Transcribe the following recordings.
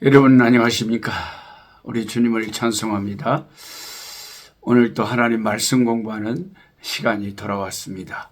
여러분 안녕하십니까? 우리 주님을 찬송합니다. 오늘 또 하나님 말씀 공부하는 시간이 돌아왔습니다.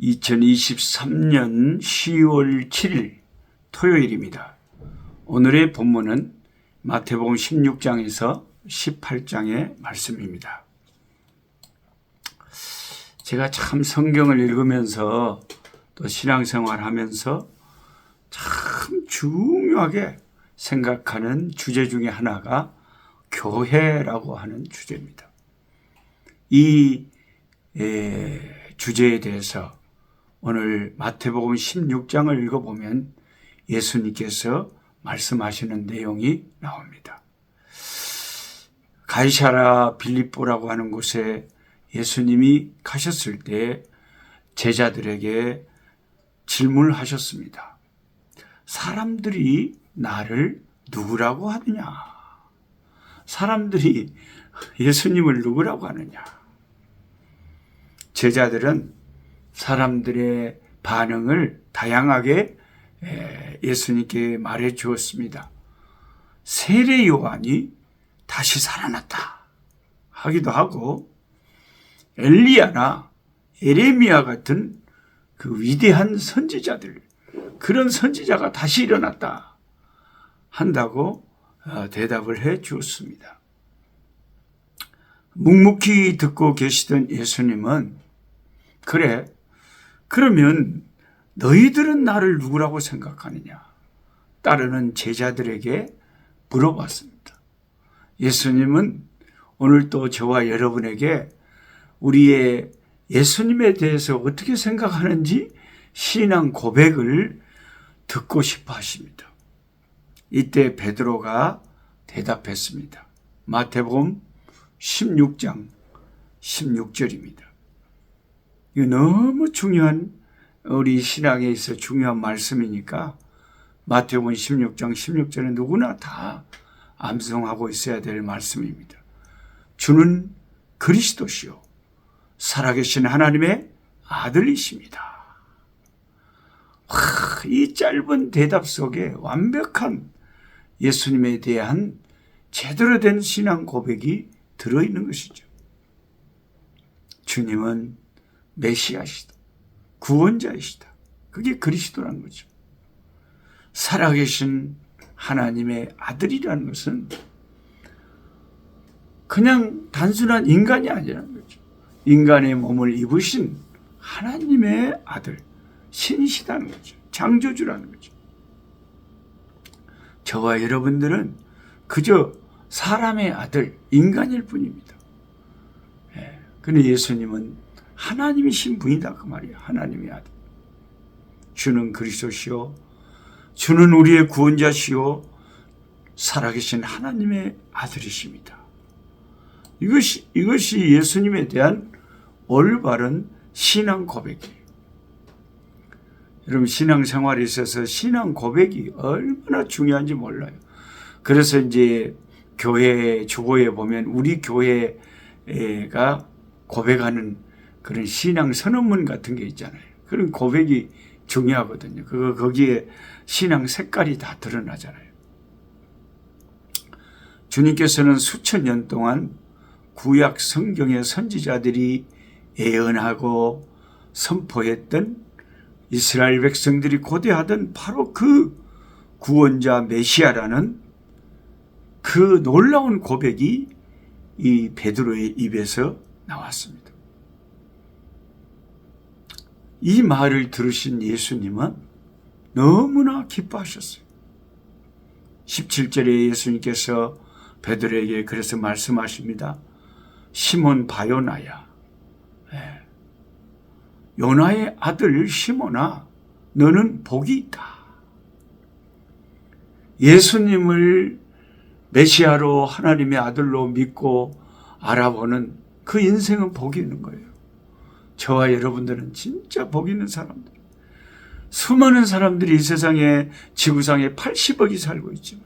2023년 10월 7일 토요일입니다. 오늘의 본문은 마태복음 16장에서 18장의 말씀입니다. 제가 참 성경을 읽으면서 또 신앙생활 하면서 참 중요하게 생각하는 주제 중에 하나가 교회라고 하는 주제입니다. 이 에, 주제에 대해서 오늘 마태복음 16장을 읽어보면 예수님께서 말씀하시는 내용이 나옵니다. 가이사라 빌립보라고 하는 곳에 예수님이 가셨을 때 제자들에게 질문을 하셨습니다. 사람들이 나를 누구라고 하느냐? 사람들이 예수님을 누구라고 하느냐? 제자들은 사람들의 반응을 다양하게 예수님께 말해 주었습니다. 세례 요한이 다시 살아났다 하기도 하고 엘리야나 에레미야 같은 그 위대한 선지자들 그런 선지자가 다시 일어났다 한다고 어, 대답을 해 주었습니다. 묵묵히 듣고 계시던 예수님은 그래 그러면 너희들은 나를 누구라고 생각하느냐 따르는 제자들에게 물어봤습니다. 예수님은 오늘 또 저와 여러분에게 우리의 예수님에 대해서 어떻게 생각하는지 신앙 고백을 듣고 싶어 하십니다. 이때 베드로가 대답했습니다. 마태복음 16장 16절입니다. 이거 너무 중요한 우리 신앙에 있어 중요한 말씀이니까 마태복음 16장 16절은 누구나 다 암송하고 있어야 될 말씀입니다. 주는 그리스도시요 살아계신 하나님의 아들이십니다. 와, 이 짧은 대답 속에 완벽한 예수님에 대한 제대로 된 신앙 고백이 들어있는 것이죠. 주님은 메시아시다. 구원자이시다. 그게 그리스도란 거죠. 살아계신 하나님의 아들이라는 것은 그냥 단순한 인간이 아니라는 거죠. 인간의 몸을 입으신 하나님의 아들, 신이시다는 거죠. 창조주라는 거죠. 저와 여러분들은 그저 사람의 아들, 인간일 뿐입니다. 예. 근데 예수님은 하나님이신 분이다. 그 말이에요. 하나님의 아들. 주는 그리스도시요. 주는 우리의 구원자시요. 살아계신 하나님의 아들이십니다. 이것이, 이것이 예수님에 대한 올바른 신앙 고백이에요. 여러분 신앙생활에 있어서 신앙 고백이 얼마나 중요한지 몰라요. 그래서 이제 교회 주보에 보면 우리 교회가 고백하는 그런 신앙 선언문 같은 게 있잖아요. 그런 고백이 중요하거든요. 그거 거기에 신앙 색깔이 다 드러나잖아요. 주님께서는 수천 년 동안 구약 성경의 선지자들이 예언하고 선포했던 이스라엘 백성들이 고대하던 바로 그 구원자 메시아라는 그 놀라운 고백이 이 베드로의 입에서 나왔습니다. 이 말을 들으신 예수님은 너무나 기뻐하셨어요. 17절에 예수님께서 베드로에게 그래서 말씀하십니다. 시몬 바요나야. 네. 요나의 아들 시모나 너는 복이 있다. 예수님을 메시아로 하나님의 아들로 믿고 알아보는 그 인생은 복이 있는 거예요. 저와 여러분들은 진짜 복 있는 사람들. 수많은 사람들이 이 세상에 지구상에 80억이 살고 있지만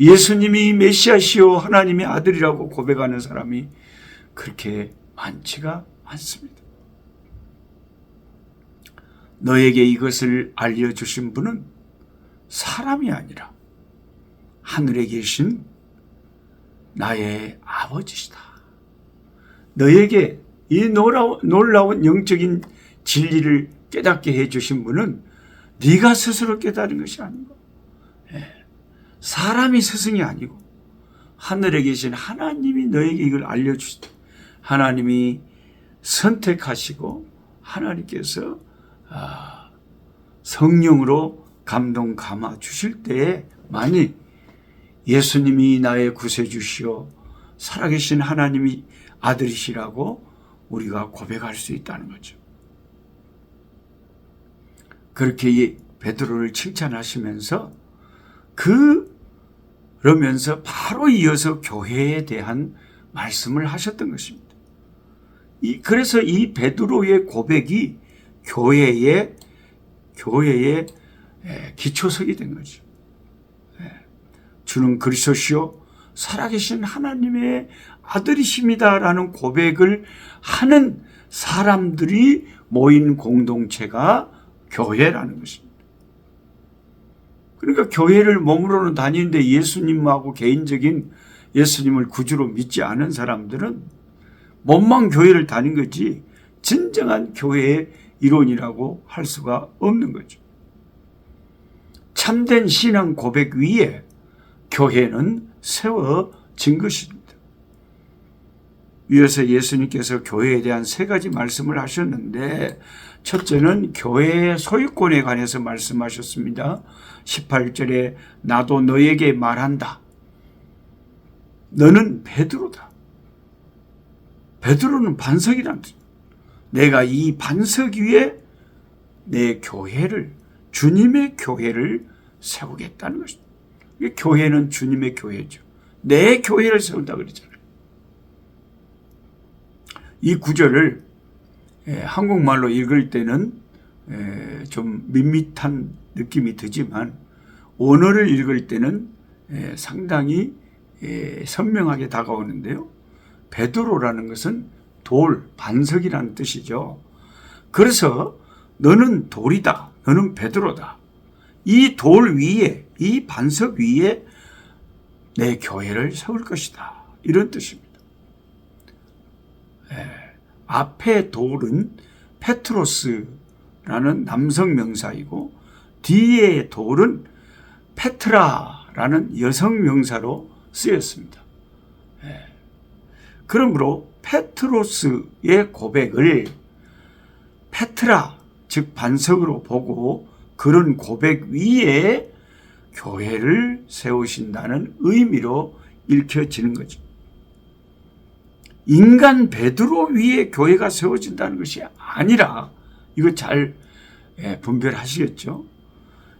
예수님이 메시아시오 하나님의 아들이라고 고백하는 사람이 그렇게 많지가 않습니다. 너에게 이것을 알려주신 분은 사람이 아니라 하늘에 계신 나의 아버지시다. 너에게 이 놀라운, 영적인 진리를 깨닫게 해주신 분은 네가 스스로 깨달은 것이 아니고 예, 사람이 스승이 아니고 하늘에 계신 하나님이 너에게 이걸 알려주시다. 하나님이 선택하시고 하나님께서 아, 성령으로 감동 감아 주실 때에 만일 예수님이 나의 구세주시오 살아계신 하나님이 아들이시라고 우리가 고백할 수 있다는 거죠. 그렇게 베드로를 칭찬하시면서 그 그러면서 바로 이어서 교회에 대한 말씀을 하셨던 것입니다. 이 그래서 이 베드로의 고백이 교회의 교회의 기초석이 된 거죠. 주는 그리스도시요 살아계신 하나님의 아들이십니다라는 고백을 하는 사람들이 모인 공동체가 교회라는 것입니다. 그러니까 교회를 몸으로는 다니는데 예수님하고 개인적인 예수님을 구주로 믿지 않은 사람들은 몸만 교회를 다닌 거지 진정한 교회의 이론이라고 할 수가 없는 거죠. 참된 신앙 고백 위에 교회는 세워진 것입니다. 위에서 예수님께서 교회에 대한 세 가지 말씀을 하셨는데 첫째는 교회의 소유권에 관해서 말씀하셨습니다. 18절에 나도 너에게 말한다. 너는 베드로다. 베드로는 반석이란 뜻. 내가 이 반석 위에 내 교회를 주님의 교회를 세우겠다는 것입니다. 교회는 주님의 교회죠. 내 교회를 세운다 그러잖아요. 이 구절을 예, 한국말로 읽을 때는 예, 좀 밋밋한 느낌이 드지만 원어를 읽을 때는 예, 상당히 선명하게 다가오는데요. 베드로라는 것은 돌, 반석이라는 뜻이죠. 그래서 너는 돌이다. 너는 베드로다. 이 돌 위에, 이 반석 위에 내 교회를 세울 것이다. 이런 뜻입니다. 예, 앞에 돌은 페트로스라는 남성 명사이고 뒤에 돌은 페트라라는 여성 명사로 쓰였습니다. 예, 그러므로 페트로스의 고백을 페트라 즉 반석으로 보고 그런 고백 위에 교회를 세우신다는 의미로 읽혀지는 거죠. 인간 베드로 위에 교회가 세워진다는 것이 아니라 이거 잘 예, 분별하시겠죠?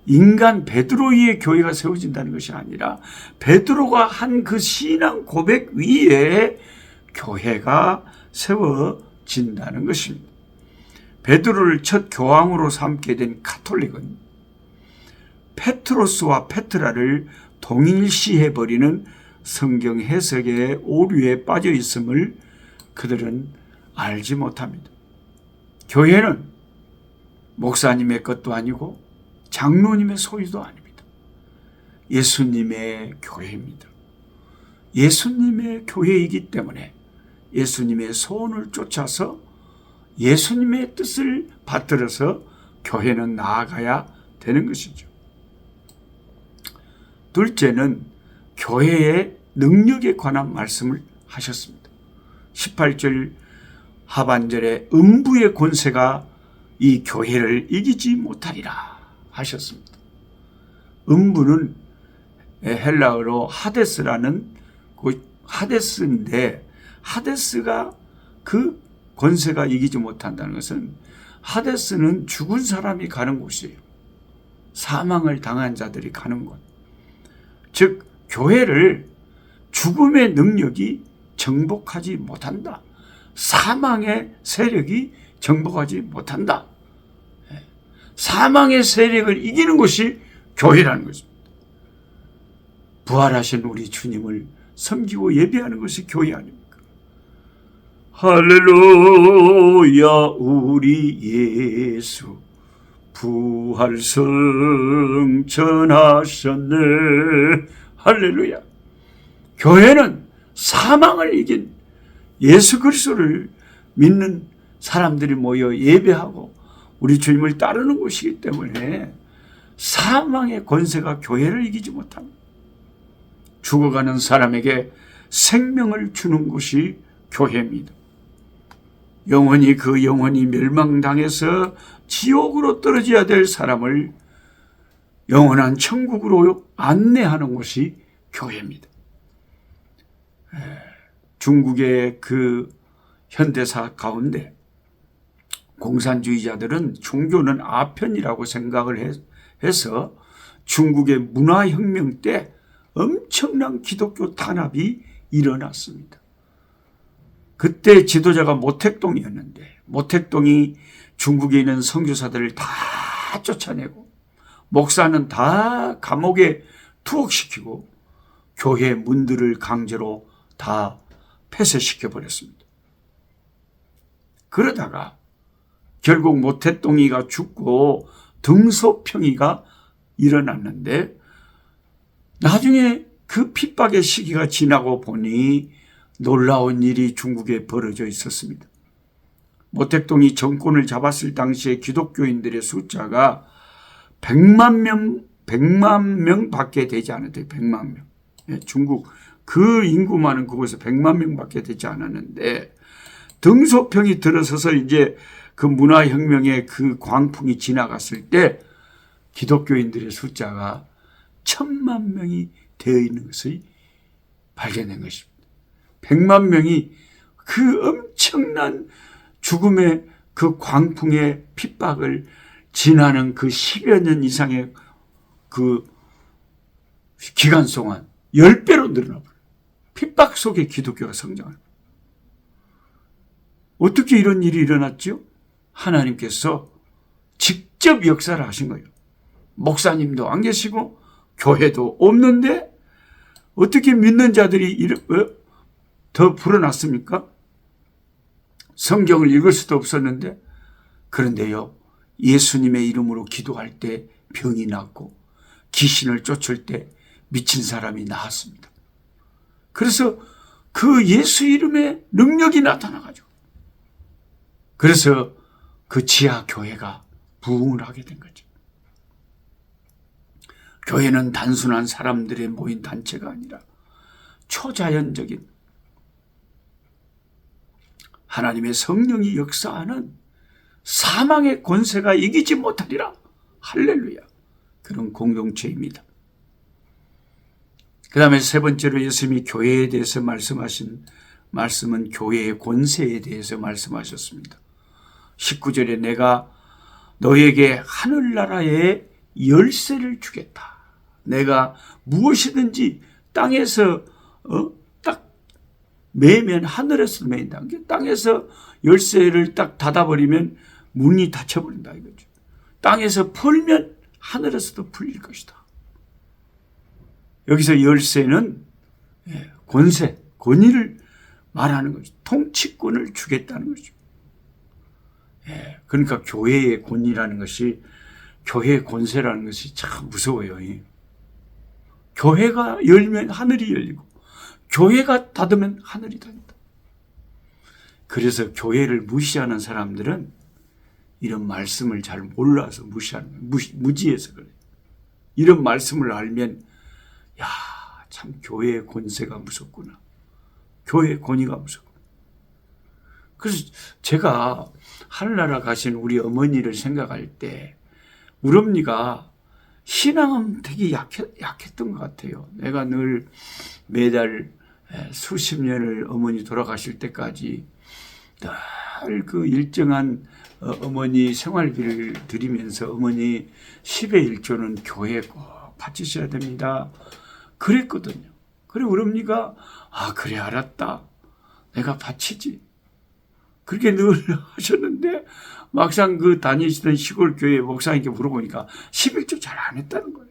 인간 베드로 위에 교회가 세워진다는 것이 아니라 베드로가 한 그 신앙 고백 위에 교회가 세워진다는 것입니다. 베드로를 첫 교황으로 삼게 된 카톨릭은 페트로스와 페트라를 동일시해 버리는 성경 해석의 오류에 빠져 있음을 그들은 알지 못합니다. 교회는 목사님의 것도 아니고 장로님의 소유도 아닙니다. 예수님의 교회입니다. 예수님의 교회이기 때문에 예수님의 소원을 쫓아서 예수님의 뜻을 받들어서 교회는 나아가야 되는 것이죠. 둘째는 교회의 능력에 관한 말씀을 하셨습니다. 18절 하반절에 음부의 권세가 이 교회를 이기지 못하리라 하셨습니다. 음부는 헬라어로 하데스라는 그 하데스인데 하데스가 그 권세가 이기지 못한다는 것은 하데스는 죽은 사람이 가는 곳이에요. 사망을 당한 자들이 가는 곳. 즉 교회를 죽음의 능력이 정복하지 못한다. 사망의 세력이 정복하지 못한다. 예. 사망의 세력을 이기는 것이 교회라는 것입니다. 부활하신 우리 주님을 섬기고 예배하는 것이 교회 아닙니까? 할렐루야 우리 예수 부활 성천하셨네 할렐루야. 교회는 사망을 이긴 예수 그리스도를 믿는 사람들이 모여 예배하고 우리 주님을 따르는 곳이기 때문에 사망의 권세가 교회를 이기지 못합니다. 죽어가는 사람에게 생명을 주는 곳이 교회입니다. 영원히 그 영혼이 멸망당해서 지옥으로 떨어져야 될 사람을 영원한 천국으로 안내하는 곳이 교회입니다. 에, 중국의 그 현대사 가운데 공산주의자들은 종교는 아편이라고 생각을 해- 해서 중국의 문화혁명 때 엄청난 기독교 탄압이 일어났습니다. 그때 지도자가 모택동이었는데 모택동이 중국에 있는 선교사들을 다 쫓아내고 목사는 다 감옥에 투옥시키고 교회 문들을 강제로 다 폐쇄시켜 버렸습니다. 그러다가 결국 모태똥이가 죽고 등소평이가 일어났는데 나중에 그 핍박의 시기가 지나고 보니 놀라운 일이 중국에 벌어져 있었습니다. 모택동이 정권을 잡았을 당시에 기독교인들의 숫자가 100만 명, 100만 명 밖에 되지 않았대요. 100만 명. 예, 중국 그 인구만은 그곳에 100만 명 밖에 되지 않았는데 등소평이 들어서서 이제 그 문화혁명의 그 광풍이 지나갔을 때 기독교인들의 숫자가 천만 명이 되어 있는 것을 발견한 것입니다. 백만 명이 그 엄청난 죽음의 그 광풍의 핍박을 지나는 그 10여 년 이상의 그 기간 동안 10배로 늘어나 버려요. 핍박 속에 기독교가 성장을. 어떻게 이런 일이 일어났죠? 하나님께서 직접 역사를 하신 거예요. 목사님도 안 계시고 교회도 없는데 어떻게 믿는 자들이 어? 더 불어났습니까? 성경을 읽을 수도 없었는데 그런데요 예수님의 이름으로 기도할 때 병이 낫고 귀신을 쫓을 때 미친 사람이 나았습니다. 그래서 그 예수 이름의 능력이 나타나가지고 그래서 그 지하 교회가 부흥을 하게 된 거죠. 교회는 단순한 사람들의 모인 단체가 아니라 초자연적인 하나님의 성령이 역사하는 사망의 권세가 이기지 못하리라. 할렐루야. 그런 공동체입니다. 그 다음에 세 번째로 예수님이 교회에 대해서 말씀하신 말씀은 교회의 권세에 대해서 말씀하셨습니다. 19절에 내가 너에게 하늘나라의 열쇠를 주겠다. 내가 무엇이든지 땅에서 어? 딱 매면 하늘에서 매인다. 땅에서 열쇠를 딱 닫아버리면 문이 닫혀버린다 이거죠. 땅에서 풀면 하늘에서도 풀릴 것이다. 여기서 열쇠는 예, 권세, 권위를 말하는 거죠. 통치권을 주겠다는 거죠. 예, 그러니까 교회의 권위라는 것이 교회의 권세라는 것이 참 무서워요. 예. 교회가 열면 하늘이 열리고 교회가 닫으면 하늘이 닫는다. 그래서 교회를 무시하는 사람들은 이런 말씀을 잘 몰라서 무시하는. 무시, 무지해서 그래요. 이런 말씀을 알면 야, 참 교회의 권세가 무섭구나. 교회의 권위가 무섭구나. 그래서 제가 하늘나라 가신 우리 어머니를 생각할 때 우리 어머니가 신앙은 되게 약해, 약했던 것 같아요. 내가 늘 매달 수십 년을 어머니 돌아가실 때까지 늘 그 일정한 어, 어머니 생활비를 드리면서 어머니 10의 1조는 교회에 꼭 바치셔야 됩니다. 그랬거든요. 그래 우리 어머니가 아 그래 알았다. 내가 바치지. 그렇게 늘 하셨는데 막상 그 다니시던 시골 교회 목사님께 물어보니까 11조 잘 안 했다는 거예요.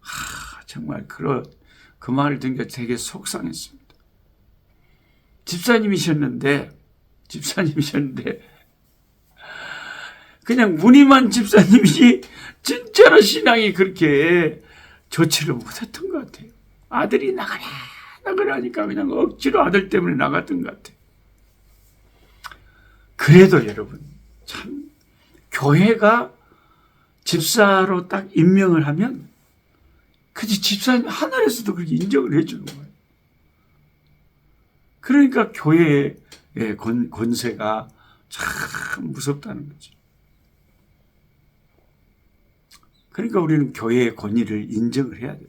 하, 정말 그런 그 말을 듣니까 되게 속상했습니다. 집사님이셨는데 집사님이셨는데 그냥 무늬만 집사님이지 진짜로 신앙이 그렇게 조치를 못했던 것 같아요. 아들이 나가라 나가라 하니까 그냥 억지로 아들 때문에 나갔던 것 같아요. 그래도 여러분 참 교회가 집사로 딱 임명을 하면 그지 집사님 하늘에서도 그렇게 인정을 해주는 거예요. 그러니까 교회의 권, 권세가 참 무섭다는 거죠. 그러니까 우리는 교회의 권위를 인정을 해야 돼요.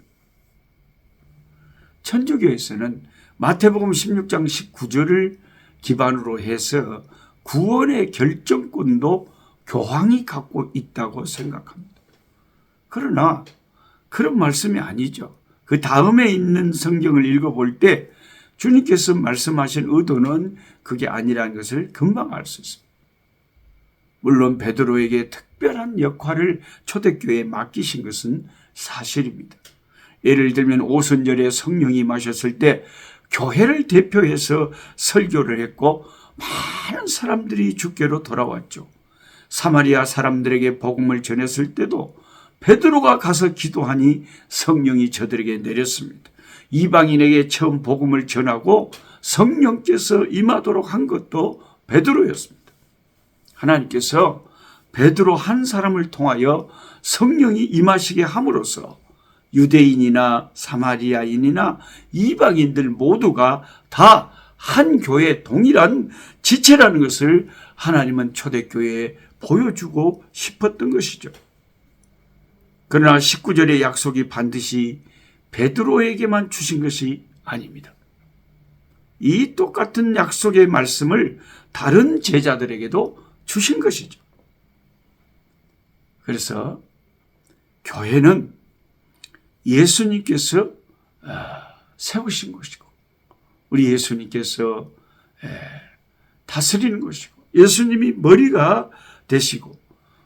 천주교에서는 마태복음 16장 19절을 기반으로 해서 구원의 결정권도 교황이 갖고 있다고 생각합니다. 그러나 그런 말씀이 아니죠. 그 다음에 있는 성경을 읽어볼 때 주님께서 말씀하신 의도는 그게 아니라는 것을 금방 알 수 있습니다. 물론 베드로에게 특별한 역할을 초대교회에 맡기신 것은 사실입니다. 예를 들면 오순절에 성령이 마셨을 때 교회를 대표해서 설교를 했고 많은 사람들이 주께로 돌아왔죠. 사마리아 사람들에게 복음을 전했을 때도 베드로가 가서 기도하니 성령이 저들에게 내렸습니다. 이방인에게 처음 복음을 전하고 성령께서 임하도록 한 것도 베드로였습니다. 하나님께서 베드로 한 사람을 통하여 성령이 임하시게 함으로써 유대인이나 사마리아인이나 이방인들 모두가 다 한 교회 동일한 지체라는 것을 하나님은 초대교회에 보여주고 싶었던 것이죠. 그러나 19절의 약속이 반드시 베드로에게만 주신 것이 아닙니다. 이 똑같은 약속의 말씀을 다른 제자들에게도 주신 것이죠. 그래서 교회는 예수님께서 아, 세우신 것이고 우리 예수님께서 다스리는 것이고 예수님이 머리가 되시고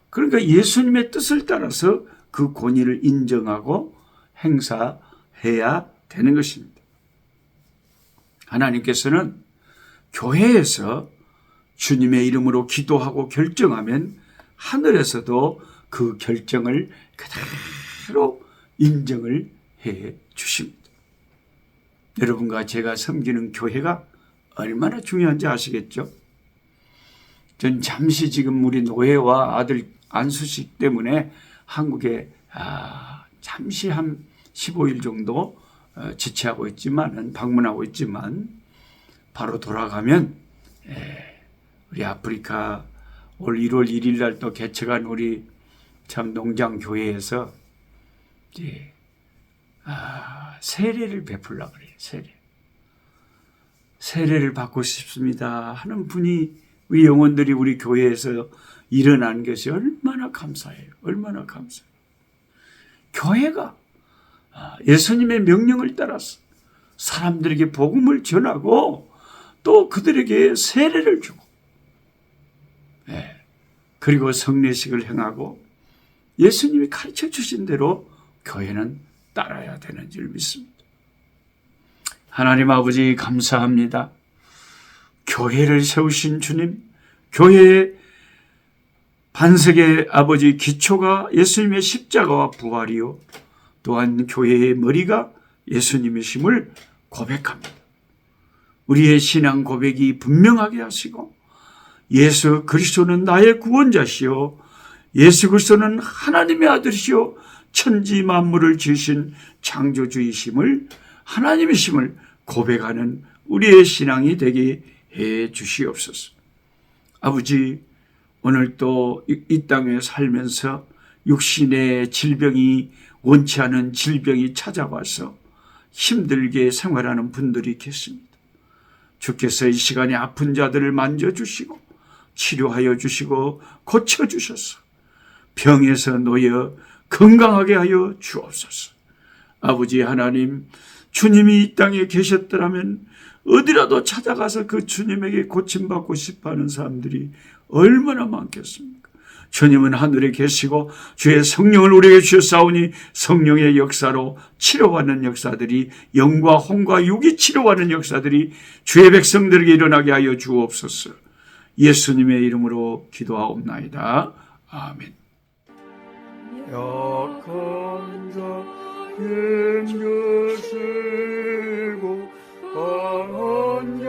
그러니까 예수님의 뜻을 따라서 그 권위를 인정하고 행사해야 되는 것입니다. 하나님께서는 교회에서 주님의 이름으로 기도하고 결정하면 하늘에서도 그 결정을 그대로 인정을 해 주십니다. 여러분과 제가 섬기는 교회가 얼마나 중요한지 아시겠죠? 전 잠시 지금 우리 노예와 아들 안수식 때문에 한국에 아, 잠시 한 15일 정도 어, 지체하고 있지만은 방문하고 있지만 바로 돌아가면 에, 우리 아프리카 올 1월 1일 날 또 개척한 우리 참 농장 교회에서 이제 아, 세례를 베풀라 그래요. 세례. 세례를 받고 싶습니다 하는 분이 우리 영혼들이 우리 교회에서 일어난 것이 얼마나 감사해요. 얼마나 감사해요. 교회가 아, 예수님의 명령을 따라서 사람들에게 복음을 전하고 또 그들에게 세례를 주고 네. 그리고 성례식을 행하고 예수님이 가르쳐 주신 대로 교회는 따라야 되는 줄 믿습니다. 하나님 아버지 감사합니다. 교회를 세우신 주님, 교회의 반석의 아버지 기초가 예수님의 십자가와 부활이요. 또한 교회의 머리가 예수님이심을 고백합니다. 우리의 신앙 고백이 분명하게 하시고 예수 그리스도는 나의 구원자시요 예수 그리스도는 하나님의 아들이시요 천지 만물을 지으신 창조주이심을 하나님이심을 고백하는 우리의 신앙이 되게 해 주시옵소서. 아버지 오늘 또이 땅에 살면서 육신의 질병이 원치 않은 질병이 찾아와서 힘들게 생활하는 분들이 계십니다. 주께서 이 시간에 아픈 자들을 만져주시고 치료하여 주시고 고쳐주셔서 병에서 놓여 건강하게 하여 주옵소서. 아버지 하나님, 주님이 이 땅에 계셨더라면 어디라도 찾아가서 그 주님에게 고침받고 싶어 하는 사람들이 얼마나 많겠습니까? 주님은 하늘에 계시고 주의 성령을 우리에게 주셨사오니 성령의 역사로 치료받는 역사들이 영과 혼과 육이 치료하는 역사들이 주의 백성들에게 일어나게 하여 주옵소서. 예수님의 이름으로 기도하옵나이다. 아멘. 약한 자의 Oh, Hong